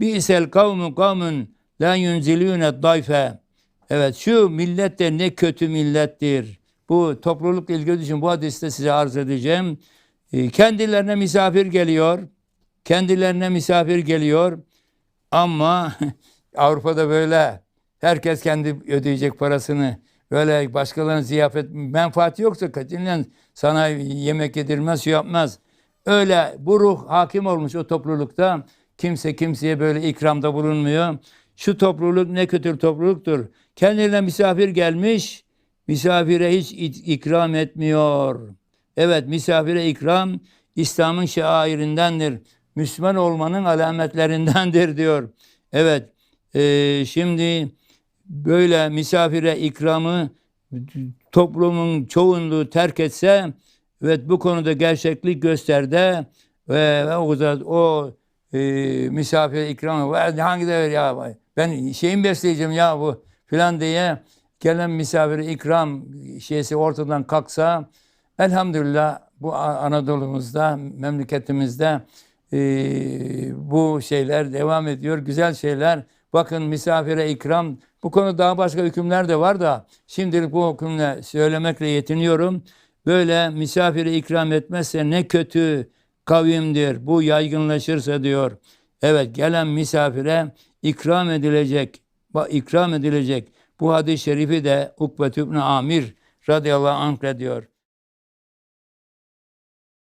Bi'sel kavmu kavmun la yunzilûne dayfe. Evet şu millet de ne kötü millettir. Bu toplulukla ilgili için bu hadiste size arz edeceğim. E, Kendilerine misafir geliyor. Kendilerine misafir geliyor. Ama Avrupa'da böyle herkes kendi ödeyecek parasını. Böyle başkalarının ziyafet menfaati yoksa katilen sana yemek yedirmez, şey yapmaz. Öyle bu ruh hakim olmuş o toplulukta. Kimse kimseye böyle ikramda bulunmuyor. Şu topluluk ne kötü topluluktur. Kendilerine misafir gelmiş, misafire hiç ik- ikram etmiyor. Evet misafire ikram İslam'ın şairindendir. Müslüman olmanın alametlerindendir diyor. Evet eee, şimdi böyle misafire ikramı toplumun çoğunluğu terk etse evet bu konuda gerçeklik gösterdi ve, ve o, o e, misafire ikramı "Vay, hangi devir ya? Ben şeyin besleyeceğim ya bu filan diye gelen misafire ikram şeysi ortadan kalksa elhamdülillah bu Anadolu'muzda memleketimizde e, bu şeyler devam ediyor. Güzel şeyler. Bakın misafire ikram. Bu konu daha başka hükümler de var da şimdilik bu hükümle söylemekle yetiniyorum. Böyle misafire ikram etmezse ne kötü kavimdir. Bu yaygınlaşırsa diyor. Evet gelen misafire ikram edilecek. İkram edilecek. Bu hadis-i şerifi de Ukbet İbni Amir radıyallahu anh diyor.